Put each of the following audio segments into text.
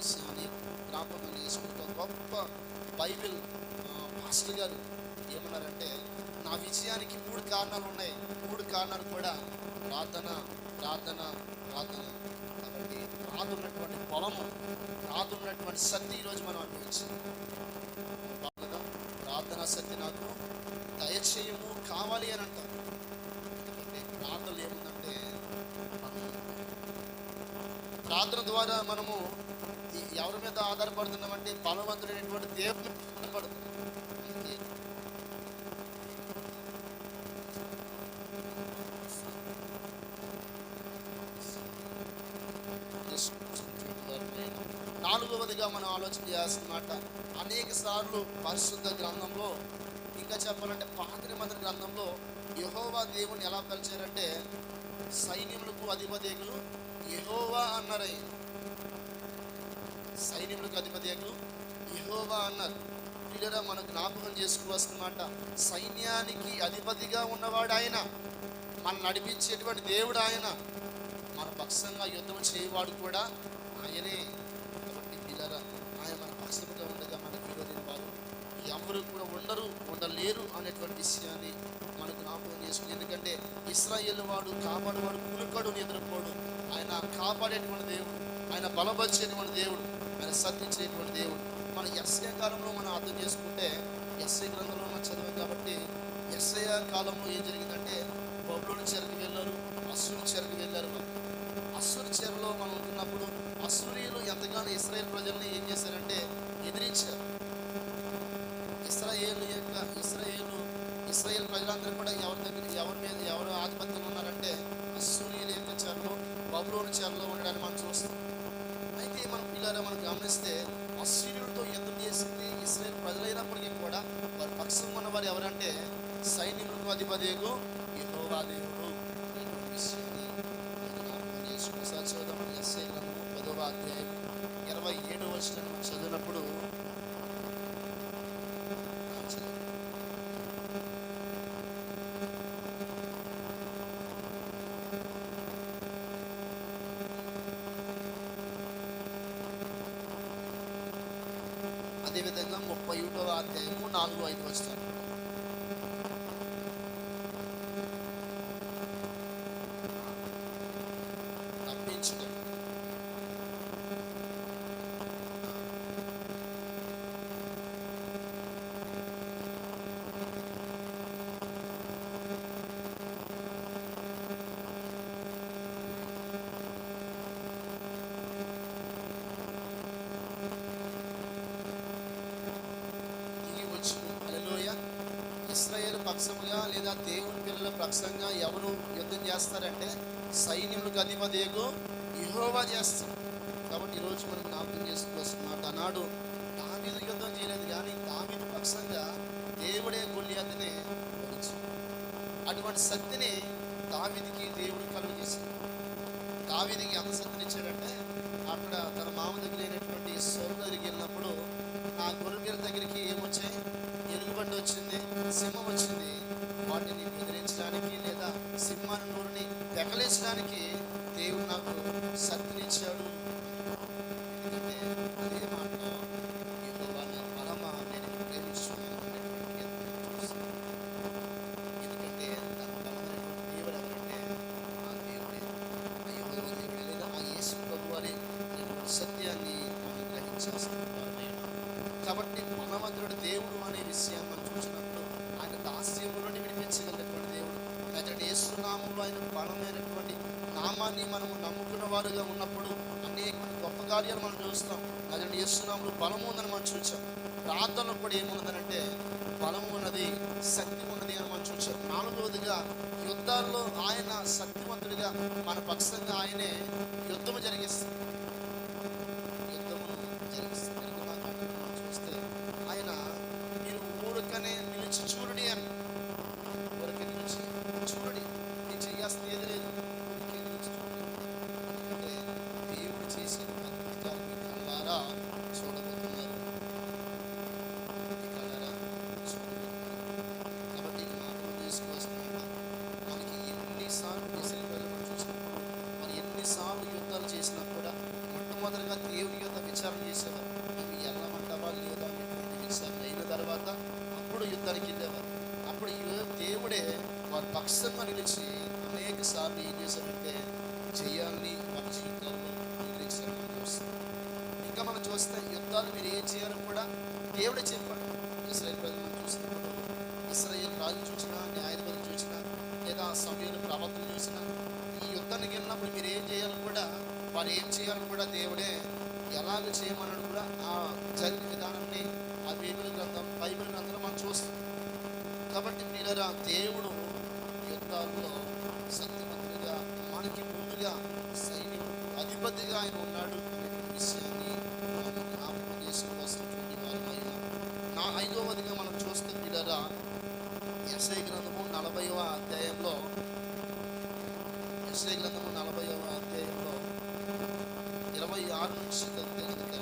విషయాన్ని జ్ఞాపకం చేసుకుంటూ గొప్ప బైబిల్ మాస్టర్ గారు ఏమన్నారంటే నా విజయానికి మూడు కారణాలు ఉన్నాయి. మూడు కారణాలు కూడా ప్రార్థన ప్రార్థన ప్రార్థన. కాబట్టి రాదున్నటువంటి పొలము రాదున్నటువంటి శక్తి ఈరోజు మనం అనుభవించాం. బాగా ప్రార్థన శక్తి నాకు దయచేయము కావాలి అని అంటారు. ఎందుకంటే ప్రార్థనలు ఏముందంటే ప్రార్థన ద్వారా మనము ఎవరి మీద ఆధారపడుతున్నామంటే బలవంతుడైనటువంటి దేవుని ఆధారపడుతుంది నాలుగవదిగా మనం ఆలోచన చేయాల్సిన మాట అనేక సార్లు పరిశుద్ధ గ్రంథంలో ఇంకా చెప్పాలంటే పాత నిబంధన గ్రంథంలో యహోవా దేవుని ఎలా పిలిచారంటే సైన్యములకు అధిపతికులు యహోవా అన్నారు. సైన్యములకు అధిపతికు యహోవా అన్నారు పిల్లరా మనం జ్ఞాపకం చేసుకోవాల్సిన మాట సైన్యానికి అధిపతిగా ఉన్నవాడు ఆయన. మనం నడిపించేటువంటి దేవుడు ఆయన. మన పక్షంగా యుద్ధం చేయవాడు కూడా ఆయనే. కాబట్టి పిల్లరా ఆయన మన పక్షముగా ఉండగా మన విరోధి వారు ఎవరు కూడా ఉండరు ఉండలేరు అనేటువంటి విషయాన్ని మనం జ్ఞాపకం చేసుకుని ఎందుకంటే ఇస్రాయేల్ వాడు కాపాడువాడు కులుకడు నిద్రపోడు. ఆయన కాపాడేటువంటి దేవుడు ఆయన బలపరిచేటువంటి దేవుడు. ఆయన సత్యించేటువంటి దేవుడు మన ఎస్ఐ కాలంలో మనం అర్థం చేసుకుంటే ఎస్ఐ గ్రంథంలో మనం చదివాం కాబట్టి ఎస్ఐ కాలంలో ఏం జరిగిందంటే బొబ్బులు చెరకు వెళ్ళారు అసూరు చెరకు వెళ్ళారు వాళ్ళు. అసూరు చెరలో మనం ఉంటున్నప్పుడు అసూరియులు ఎంతగానో ఇస్రాయేల్ ప్రజల్ని ఏం చేశారంటే ఎదిరించారు ఇస్రాయేల్ యొక్క ఇస్రాయేల్ ఇస్రాయేల్ ప్రజలందరూ కూడా ఎవరి దగ్గర ఎవరి మీద ఎవరు ఆధిపత్యం ఉన్నారంటే అసూరియుల యొక్క చెరలో బబులోని చెరలో ఉండడానికి మనం చూస్తాం అయితే మన పిల్లలు మనం గమనిస్తే అసూర్యులతో యుద్ధం చేసింది ఇస్రాయేల్ ప్రజలైనప్పటికీ కూడా వారి పక్షం ఉన్నవారు ఎవరంటే సైన్యములకు అధిపతికు యెహోవా దేవుడు అనేటువంటి విషయాన్ని మనం జ్ఞాపకం చేసుకుని ఒకసారి చూద్దాం ఎస్ఐ గ్రంథము పదవ అధ్యాయం ఇరవై ఏడు వచ్చిన చదివినప్పుడు అదేవిధంగా ముప్పై ఒకటో అధ్యాయము నాలుగు ఐదు వస్తాను తప్పించుకో దిగి వచ్చును హల్లెలూయా ఇస్రాయేల్ పక్షముగా లేదా దేవుని పిల్లల ఎవరు యుద్ధం చేస్తారంటే సైన్యములకు అధిపతికు ఇహోవా చేస్తారు కాబట్టి ఈరోజు మనం జ్ఞాపకం చేసుకోవాల్సిన అన్నాడు దావీదు యుద్ధం చేయలేదు కానీ దావీదు పక్షంగా దేవుడే గొల్లియాతని అటువంటి శక్తిని దావిదికి దేవుడు కలుగు చేశాడు. దావిదికి ఎంత శక్తిని ఇచ్చాడంటే అక్కడ తన మామ దగ్గర అయినటువంటి సోరు దగ్గరికి వెళ్ళినప్పుడు ఆ గొర్రెల దగ్గరికి ఏమొచ్చాయి? ఎలుగుబండి వచ్చింది సింహం వచ్చింది వాటిని ఎదిరించడానికి లేదా సింహాన్ని నూరుని పెకలించడానికి దేవుడు నాకు శక్తినిచ్చాడు ఎందుకంటే అదే మాటలో యెహోవా నా బలమా నేను ప్రేమిస్తున్నాను అనేటువంటి కీర్తన చూస్తాం. ఎందుకంటే తన బలమైనటువంటి దేవుడు ఎవరంటే ఆ దేవుడే ఆ యెహోవా దేవుడే లేదా ఆ యేసు ప్రభు వారి సత్యాన్ని మనం గ్రహించాల్సిన వారమై ఉన్నాం. కాబట్టి బలవంతుడు దేవుడు అనే విషయాన్ని మనం చూసినప్పుడు ఆయన దాస్యము నుండి విడిపించగలిగినటువంటి దేవుడు అతడి యేసునామంలో ఆయన బలమైనటువంటి నామాన్ని మనము నమ్ముకున్న వారుగా ఉన్నప్పుడు అనేక గొప్ప కార్యాలు మనం చూస్తాం అతడి చేస్తున్నాము బలము ఉందని మనం చూసాం ప్రార్థనలో కూడా ఏముందనంటే బలం ఉన్నది శక్తి ఉన్నది అని మనం చూసాం నాలుగవదిగా యుద్ధాల్లో ఆయన శక్తివంతుడిగా మన పక్షంగా ఆయనే యుద్ధము జరిగిస్తుంది యుద్ధమును జరిగిస్తారు కనుక మన పక్కన మనం చూస్తే ఆయన మీరు ఊరకనే నిలిచి చూడండి అని ఊరకే నిలిచి చూడండి నేను చేయాల్సింది ఏది లేదు ఊరికే నిలిచి చూడండి ఎందుకంటే దేవుడు చేసిన అద్భుతాలు మీ కళ్ళారా చూడబోతున్నారు మీ కళ్ళారా చూడబోతున్నారు కాబట్టి ఈ మాటలు చేసుకోవాల్సిన మనకి ఎన్నిసార్లు డిసైన్ మనం చూసినప్పుడు మరి ఎన్నిసార్లు యుద్ధాలు చేసినా కూడా మొట్టమొదటిగా దేవుని యొక్క విచారణ విచారణ చేసేవారు మేము వెళ్ళమంటావా లేదా అనేటువంటి విచారణ అయిన తర్వాత అప్పుడు యుద్ధానికి వెళ్ళేవారు అప్పుడు ఈ దేవుడే వారి పక్షంగా నిలిచి అనేక సార్లు ఏం చేశారంటే చేయాలని వారి జీవితంలో అనుగ్రహించారు మనం చూస్తాం ఇంకా మనం చూస్తే యుద్ధాలు మీరు ఏం చేయాలో కూడా దేవుడే చెప్పాడు ఇస్రాయేల్ ప్రజలు మనం చూసినప్పుడు ఇస్రాయేల్ రాజు చూసినా న్యాయాధిపతి చూసినా లేదా సమయంలో ప్రవక్తలు చూసినా ఈ యుద్ధానికి వెళ్ళినప్పుడు మీరు ఏం చేయాలో కూడా వారు ఏం చేయాలని కూడా దేవుడే ఎలాగ చేయమన్నాడు కూడా ఆ జరిగిన విధానాన్ని ఆ బైబిల్ గ్రంథం బైబిల్ గ్రంథంలో మనం చూస్తాం. కాబట్టి మీరరా దేవుడు యుద్ధాల్లో సత్యవంతుడిగా మనకి ముందుగా సైనికుడు అధిపతిగా ఆయన ఉన్నాడు అనే విషయాన్ని మనం జ్ఞాపకం చేసుకోవాల్సినటువంటి నా ఐదవదిగా మనం చూస్తే మీరరా ఎస్ఐ గ్రంథము నలభైవ అధ్యాయంలో ఎస్ఐ గ్రంథము నలభైవ అధ్యాయంలో ఇరవై ఆరు నుంచి చదివితే కనుక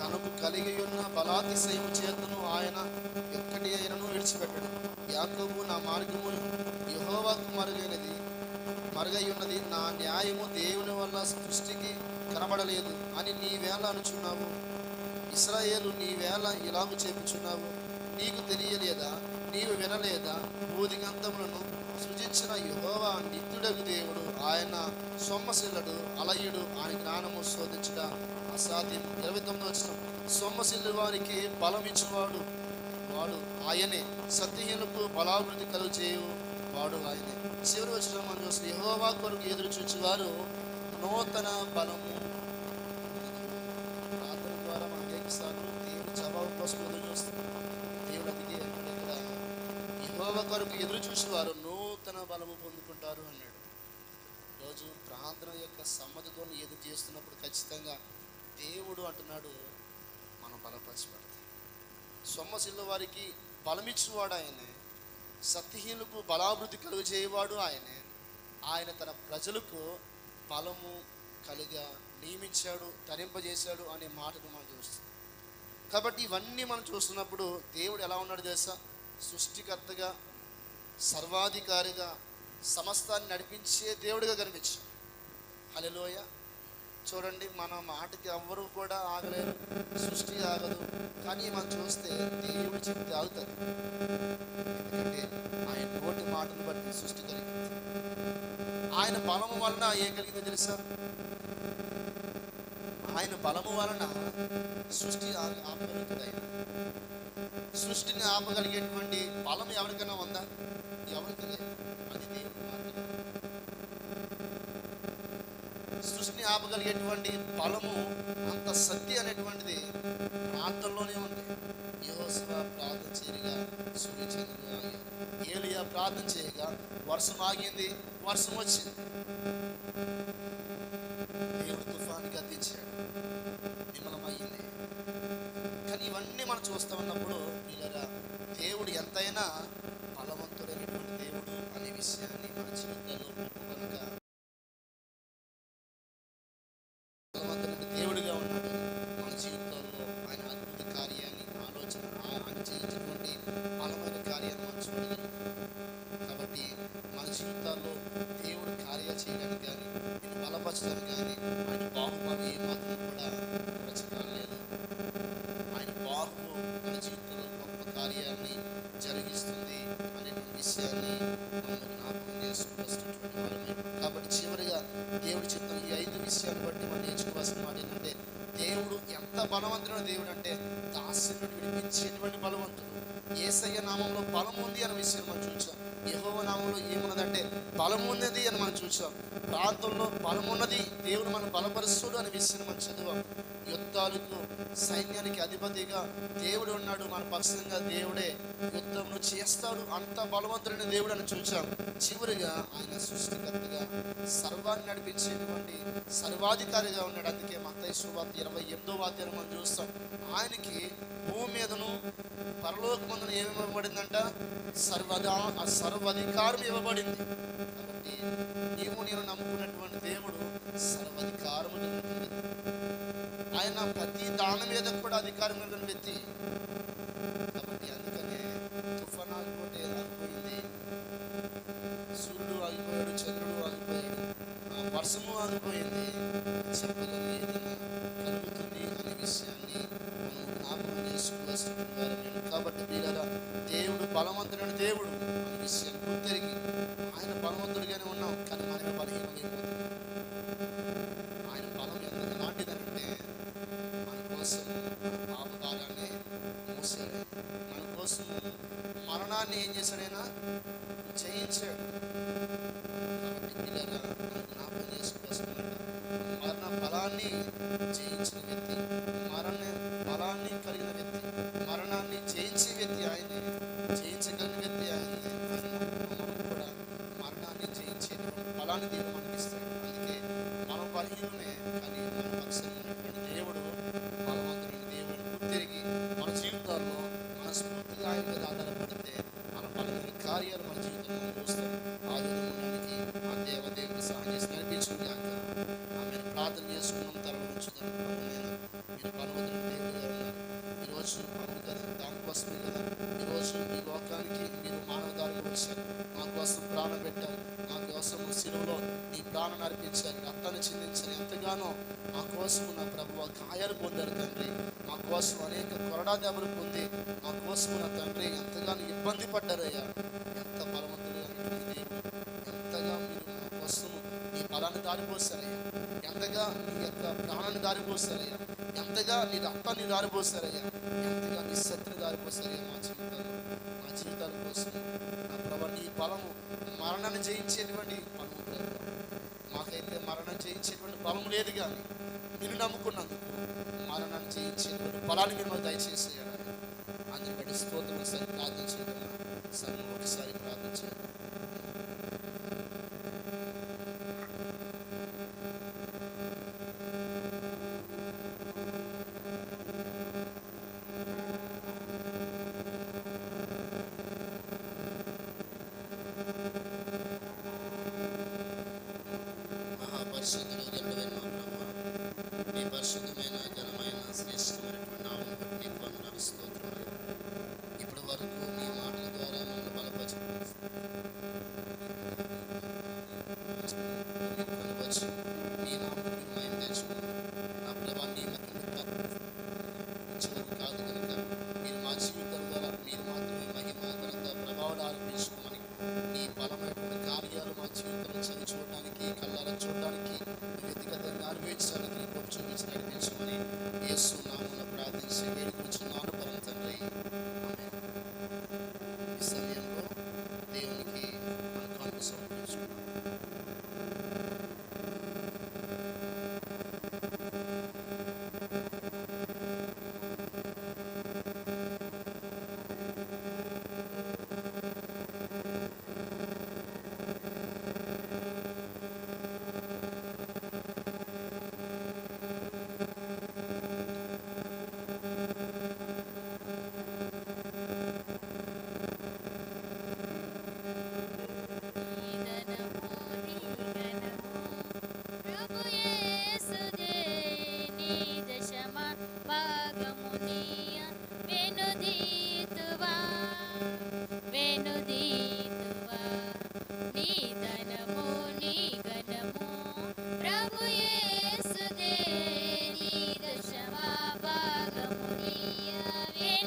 తనకు కలిగి ఉన్న బలాతిశయము చేతను ఆయన ఎక్కడి అయినను విడిచిపెట్టడు. యాకోబు నా మార్గము యహోవాకు మరుగైనది మరుగై ఉన్నది నా న్యాయము దేవుని వల్ల సృష్టికి కనబడలేదు అని నీవేళ అనుచున్నావు. ఇస్రాయేలు నీవేళ ఇలాగు చేపించున్నావు. నీకు తెలియలేదా? నీవు వినలేదా? భూదిగంతములను సృజించిన యుహోవా నిత్యుడగు దేవుడు. ఆయన సొమ్మశిల్లుడు అలయుడు ఆయన జ్ఞానము శోధించడం అసాధ్యం. ఇరవై తొమ్మిది వచ్చిన సొమ్మశిల్లు వారికి బలమిచ్చువాడు. వాడు ఆయనే. సత్యహీనులకు బలాభివృద్ధి కలుగు చేయు వాడు ఆయనే. చివరి వచ్చిన మనం చూస్తే యెహోవా కొరకు ఎదురు చూచేవారు నూతన బలము. ప్రార్థన ద్వారా మనం అనేకసార్లు దేవుడు జవాబు కోసం ఎదురు చూస్తాం. దేవుడు అందుకే ఇక్కడ కొరకు ఎదురు చూసేవారు నూతన బలము పొందుకుంటారు అన్నాడు. రోజు ప్రార్థన యొక్క సమ్మతితో ఎదురు చేస్తున్నప్పుడు ఖచ్చితంగా దేవుడు అంటున్నాడు బలపరచబడతాయి. బలపరచబడతాం సొమ్మశిల్లు వారికి బలమిచ్చువాడు ఆయనే. సత్యహీనులకు బలాభివృద్ధి కలుగు చేయవాడు ఆయనే. ఆయన తన ప్రజలకు బలము కలిగా నియమించాడు తరింపజేశాడు అనే మాటను మనం చూస్తాం కాబట్టి ఇవన్నీ మనం చూస్తున్నప్పుడు దేవుడు ఎలా ఉన్నాడు తెలుసా? సృష్టికర్తగా సర్వాధికారిగా సమస్తాన్ని నడిపించే దేవుడిగా కనిపించాడు. హలోయ చూడండి మన మాటకి ఎవ్వరూ కూడా ఆగలేరు సృష్టి ఆగదు. కానీ మనం చూస్తే దేవుడు చెప్తే ఆగుతుంది ఎందుకంటే ఆయన నోటి మాటను బట్టి సృష్టి కలిగింది. ఆయన బలము వలన ఏ కలిగిందో తెలుసా? ఆయన బలము వలన సృష్టి ఆపగలుగుతుంది ఆయన సృష్టిని ఆపగలిగేటువంటి బలం ఎవరికైనా ఉందా? ఎవరికి లేదు. అది దేవుడు. సృష్టిని ఆపగలిగేటువంటి బలము అంత శక్తి అనేటువంటిది ప్రార్థనలోనే ఉంది. యోసువ ప్రార్థన చేయగా సూర్యచంద్రుడు ఏలియా ప్రార్థన చేయగా వర్షం ఆగింది వర్షం వచ్చింది. బలముంది అని అనే విషయం మనం చూసాం యెహోవా నామంలో ఏమున్నదంటే బలమున్నది అని మనం చూసాం ప్రాంతంలో బలమున్నది దేవుడు మనం బలపరుస్తుడు అనే విషయాన్ని మనం చదివాం. యుద్ధాలకు సైన్యానికి అధిపతిగా దేవుడు ఉన్నాడు. మన పక్షంగా దేవుడే యుద్ధంను చేస్తాడు. అంత బలవంతుడైన దేవుడు అని చూసాం చివరిగా ఆయన సృష్టికర్తగా సర్వాన్ని నడిపించేటువంటి సర్వాధికారిగా ఉన్నాడు. అందుకే మత సువార్త ఇరవై ఎనిమిదో వాద్యాన్ని మనం చూస్తాం. ఆయనకి భూమి మీదను పరలోకమందును ఏమి ఇవ్వబడిందంట సర్వదా సర్వాధికారం ఇవ్వబడింది. కాబట్టి నీవు నేను నమ్ముకున్నటువంటి దేవుడు సర్వాధికారం ఆయన ప్రతి దాని మీద కూడా అధికారం కలిగిన వ్యక్తి. ఏం చేశాడు అర్పించారు రక్తాన్ని చెందించారు ఎంతగానో మా కోసం నా ప్రభు గాయాలు పొందారు తండ్రి. మా కోసం అనేక కొరడా దెబ్బలు పొంది మా కోసం నా తండ్రి ఎంతగానో ఇబ్బంది పడ్డారయ్యా. ఎంత బలవంతుడు ఎంతగా మీరు మా కోసం నీ బలాన్ని దారిపోస్తారయ్యా ఎంతగా నీ యొక్క ప్రాణాన్ని దారిపోస్తారయ్యా ఎంతగా నీ రక్తాన్ని దారిపోస్తారయ్యా ఎంతగా నీ శక్తిని దారిపోస్తారయ్యా మా జీవితాలు. మా జీవితాల కోసం నా ప్రభు నీ బలము మరణాన్ని జయించేటువంటి బలము ప్రభు మాకైతే మరణం చేయించేటువంటి బలం లేదు కానీ మీరు నమ్ముకున్నందుకు మరణం చేయించేటువంటి బలాన్ని మీరు మాకు దయచేసేయాలని అందుకని స్తోత్రం సరి ప్రార్థన చేయడం సరే ఒకసారి ప్రార్థన Thank you.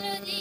하느님.